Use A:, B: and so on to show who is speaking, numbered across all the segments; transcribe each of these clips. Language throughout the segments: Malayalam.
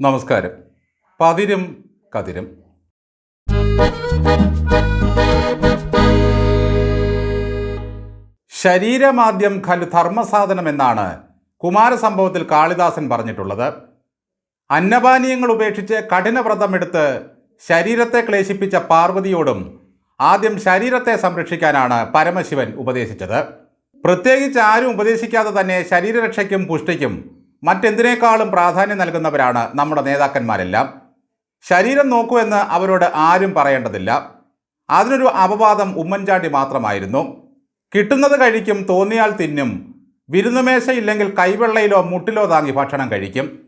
A: നമസ്കാരം. പതിരും കതിരും. ശരീരമാദ്യം ഖലു ധർമ്മസാധനം എന്നാണ് കുമാരസംഭവത്തിൽ കാളിദാസൻ പറഞ്ഞിട്ടുള്ളത്. അന്നപാനീയങ്ങൾ ഉപേക്ഷിച്ച് കഠിനവ്രതമെടുത്ത് ശരീരത്തെ ക്ലേശിപ്പിച്ച പാർവതിയോടും ആദ്യം ശരീരത്തെ സംരക്ഷിക്കാനാണ് പരമശിവൻ ഉപദേശിച്ചത്. പ്രത്യേകിച്ച് ആരും ഉപദേശിക്കാതെ തന്നെ ശരീരരക്ഷയ്ക്കും പുഷ്ടിക്കും മറ്റെന്തിനേക്കാളും പ്രാധാന്യം നൽകുന്നവരാണ് നമ്മുടെ നേതാക്കന്മാരെല്ലാം. ശരീരം നോക്കൂ എന്ന് അവരോട് ആരും പറയേണ്ടതില്ല. അതിനൊരു അപവാദം ഉമ്മൻചാണ്ടി മാത്രമായിരുന്നു. കിട്ടുന്നത് കഴിക്കും തോന്നിയാൽ തിന്നും. വിരുന്നുമേശയില്ലെങ്കിൽ കൈവെള്ളയിലോ മുട്ടിലോ താങ്ങി ഭക്ഷണം കഴിക്കും.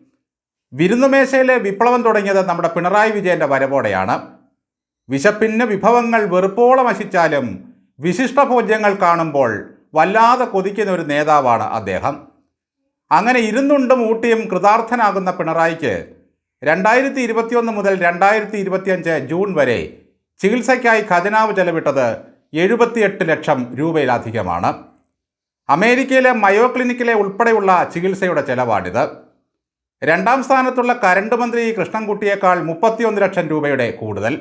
A: വിരുന്നുമേശയിലെ വിപ്ലവം തുടങ്ങിയത് നമ്മുടെ പിണറായി വിജയന്റെ വരവോടെയാണ്. വിശപ്പിന് വിഭവങ്ങൾ വെറുപ്പോളം വശിച്ചാലും വിശിഷ്ട ഭോജ്യങ്ങൾ കാണുമ്പോൾ വല്ലാതെ കൊതിക്കുന്ന ഒരു നേതാവാണ് അദ്ദേഹം. അങ്ങനെ ഇരുന്നുണ്ടും ഊട്ടിയും കൃതാർത്ഥനാകുന്ന പിണറായിക്ക് രണ്ടായിരത്തി ഇരുപത്തിയൊന്ന് മുതൽ രണ്ടായിരത്തി ഇരുപത്തിയഞ്ച് ജൂൺ വരെ ചികിത്സയ്ക്കായി ഖജനാവ് ചെലവിട്ടത് എഴുപത്തിയെട്ട് ലക്ഷം രൂപയിലധികമാണ്. അമേരിക്കയിലെ മയോ ക്ലിനിക്കിലെ ഉൾപ്പെടെയുള്ള ചികിത്സയുടെ ചെലവാണിത്. രണ്ടാം സ്ഥാനത്തുള്ള കരണ്ട് മന്ത്രി കൃഷ്ണൻകുട്ടിയേക്കാൾ മുപ്പത്തിയൊന്ന് ലക്ഷം രൂപയുടെ കൂടുതൽ.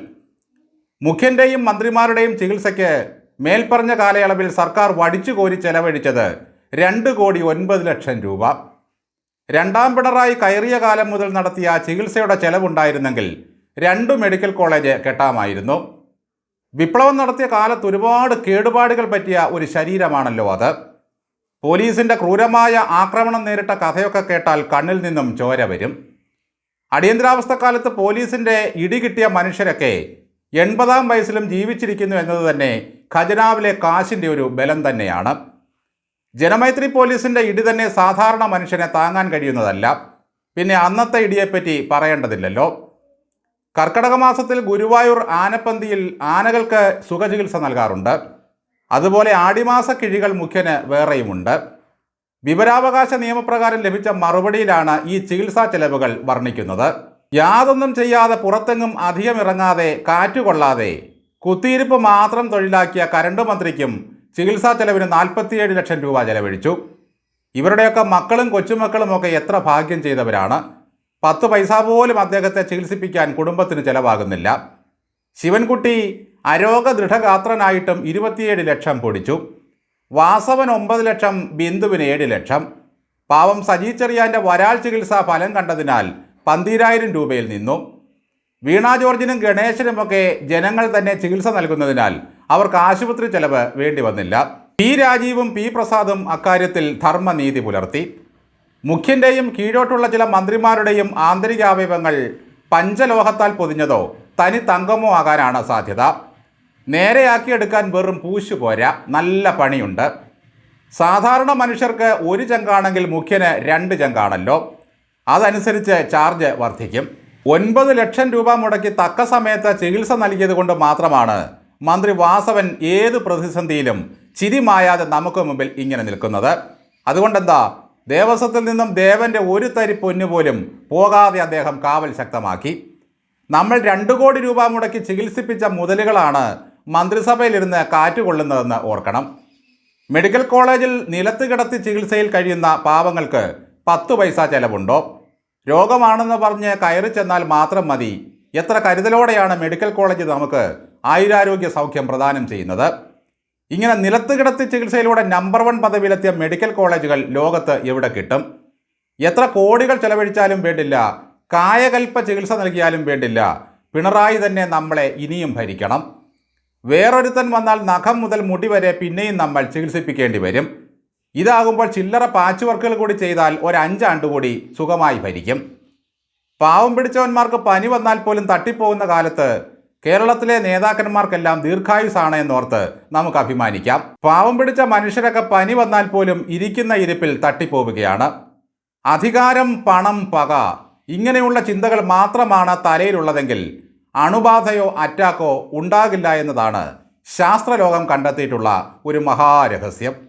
A: മുഖ്യന്റെയും മന്ത്രിമാരുടെയും ചികിത്സയ്ക്ക് മേൽപ്പറഞ്ഞ കാലയളവിൽ സർക്കാർ വടിച്ചുകോരി ചെലവഴിച്ചത് രണ്ട് കോടി ഒൻപത് ലക്ഷം രൂപ. രണ്ടാം പിണറായി കയറിയ കാലം മുതൽ നടത്തിയ ചികിത്സയുടെ ചെലവുണ്ടായിരുന്നെങ്കിൽ രണ്ട് മെഡിക്കൽ കോളേജ് കെട്ടാമായിരുന്നു. വിപ്ലവം നടത്തിയ കാലത്ത് ഒരുപാട് കേടുപാടുകൾ പറ്റിയ ഒരു ശരീരമാണല്ലോ അത്. പോലീസിന്റെ ക്രൂരമായ ആക്രമണം നേരിട്ട കഥയൊക്കെ കേട്ടാൽ കണ്ണിൽ നിന്നും ചോര വരും. അടിയന്തരാവസ്ഥക്കാലത്ത് പോലീസിന്റെ പോലീസിന്റെ ഇടികിട്ടിയ മനുഷ്യരൊക്കെ എൺപതാം വയസ്സിലും ജീവിച്ചിരിക്കുന്നു എന്നത് തന്നെ ഖജനാവിലെ കാശിന്റെ ഒരു ബലം തന്നെയാണ്. ജനമൈത്രി പോലീസിന്റെ ഇടി തന്നെ സാധാരണ മനുഷ്യനെ താങ്ങാൻ കഴിയുന്നതല്ല. പിന്നെ അന്നത്തെ ഇടിയെപ്പറ്റി പറയേണ്ടതില്ലല്ലോ. കർക്കടക മാസത്തിൽ ഗുരുവായൂർ ആനപ്പന്തിയിൽ ആനകൾക്ക് സുഖചികിത്സ നൽകാറുണ്ട്. അതുപോലെ ആടിമാസ കിഴികൾ മുഖ്യന് വേറെയുമുണ്ട്. വിവരാവകാശ നിയമപ്രകാരം ലഭിച്ച മറുപടിയിലാണ് ഈ ചികിത്സാ ചെലവുകൾ വർണിക്കുന്നത്. യാതൊന്നും ചെയ്യാതെ പുറത്തെങ്ങും അധികം ഇറങ്ങാതെ കാറ്റുകൊള്ളാതെ കുത്തിയിരിപ്പ് മാത്രം തൊഴിലാക്കിയ കരണ്ട് മന്ത്രിക്കും ചികിത്സാ ചെലവിന് നാൽപ്പത്തിയേഴ് ലക്ഷം രൂപ ചെലവഴിച്ചു. ഇവരുടെയൊക്കെ മക്കളും കൊച്ചുമക്കളും ഒക്കെ എത്ര ഭാഗ്യം ചെയ്തവരാണ്. പത്ത് പൈസ പോലും അദ്ദേഹത്തെ ചികിത്സിപ്പിക്കാൻ കുടുംബത്തിന് ചെലവാകുന്നില്ല. ശിവൻകുട്ടി അരോഗ ദൃഢഗാത്രനായിട്ടും ഇരുപത്തിയേഴ് ലക്ഷം പൊടിച്ചു. വാസവൻ ഒമ്പത് ലക്ഷം ബിന്ദുവിന് ഏഴ് ലക്ഷം. പാവം സജി ചെറിയാന്റെ വരാൾ ചികിത്സ ഫലം കണ്ടതിനാൽ പന്തീരായിരം രൂപയിൽ നിന്നു. വീണ ജോർജിനും ഗണേശനുമൊക്കെ ജനങ്ങൾ തന്നെ ചികിത്സ നൽകുന്നതിനാൽ അവർക്ക് ആശുപത്രി ചെലവ് വേണ്ടി വന്നില്ല. പി രാജീവും പി പ്രസാദും അക്കാര്യത്തിൽ ധർമ്മനീതി പുലർത്തി. മുഖ്യന്റെയും കീഴോട്ടുള്ള ചില മന്ത്രിമാരുടെയും ആന്തരികാവയവങ്ങൾ പഞ്ചലോഹത്താൽ പൊതിഞ്ഞതോ തനി തങ്കമോ ആകാനാണ് സാധ്യത. നേരെയാക്കിയെടുക്കാൻ വെറും പൂശു പോരാ നല്ല പണിയുണ്ട്. സാധാരണ മനുഷ്യർക്ക് ഒരു ചങ്കാണെങ്കിൽ മുഖ്യന് രണ്ട് ചങ്കാണല്ലോ. അതനുസരിച്ച് ചാർജ് വർദ്ധിക്കും. ഒൻപത് ലക്ഷം രൂപ മുടക്കി തക്ക സമയത്ത് ചികിത്സ നൽകിയത് കൊണ്ട് മാത്രമാണ് മന്ത്രി വാസവൻ ഏത് പ്രതിസന്ധിയിലും ചിരിമായാതെ നമുക്ക് മുമ്പിൽ ഇങ്ങനെ നിൽക്കുന്നത്. അതുകൊണ്ടെന്താ ദേവസ്വത്തിൽ നിന്നും ദേവന്റെ ഒരു തരി പൊന്നു പോലും പോകാതെ അദ്ദേഹം കാവൽ ശക്തമാക്കി. നമ്മൾ രണ്ടു കോടി രൂപ മുടക്കി ചികിത്സിപ്പിച്ച മുതലുകളാണ് മന്ത്രിസഭയിലിരുന്ന് കാറ്റുകൊള്ളുന്നതെന്ന് ഓർക്കണം. മെഡിക്കൽ കോളേജിൽ നിലത്ത് കിടത്തി ചികിത്സയിൽ കഴിയുന്ന പാവങ്ങൾക്ക് പത്ത് പൈസ ചെലവുണ്ടോ? രോഗമാണെന്ന് പറഞ്ഞ് കയറി ചെന്നാൽ മാത്രം മതി. എത്ര കരുതലോടെയാണ് മെഡിക്കൽ കോളേജ് നമുക്ക് ആയുരാരോഗ്യ സൗഖ്യം പ്രദാനം ചെയ്യുന്നത്. ഇങ്ങനെ നിലത്ത് കിടത്തി ചികിത്സയിലൂടെ നമ്പർ വൺ പദവിയിലെത്തിയ മെഡിക്കൽ കോളേജുകൾ ലോകത്ത് എവിടെ കിട്ടും? എത്ര കോടികൾ ചെലവഴിച്ചാലും വേണ്ടില്ല. കായകൽപ്പ ചികിത്സ നൽകിയാലും വേണ്ടില്ല. പിണറായി തന്നെ നമ്മളെ ഇനിയും ഭരിക്കണം. വേറൊരുത്തൻ വന്നാൽ നഖം മുതൽ മുടി വരെ പിന്നെയും നമ്മൾ ചികിത്സിപ്പിക്കേണ്ടി വരും. ഇതാകുമ്പോൾ ചില്ലറ പാച്ച് വർക്കുകൾ കൂടി ചെയ്താൽ ഒരു അഞ്ചാണ്ട് കൂടി സുഖമായി ഭരിക്കും. പാവം പിടിച്ചവന്മാർക്ക് പനി വന്നാൽ പോലും തട്ടിപ്പോകുന്ന കാലത്ത് കേരളത്തിലെ നേതാക്കന്മാർക്കെല്ലാം ദീർഘായുസാണ് എന്നോർത്ത് നമുക്ക് അഭിമാനിക്കാം. പാവം പിടിച്ച മനുഷ്യരൊക്കെ പനി വന്നാൽ പോലും ഇരിക്കുന്ന ഇരിപ്പിൽ തട്ടിപ്പോവുകയാണ്. അധികാരം പണം പക ഇങ്ങനെയുള്ള ചിന്തകൾ മാത്രമാണ് തലയിലുള്ളതെങ്കിൽ അണുബാധയോ അറ്റാക്കോ ഉണ്ടാകില്ല എന്നതാണ് ശാസ്ത്രലോകം കണ്ടെത്തിയിട്ടുള്ള ഒരു മഹാരഹസ്യം.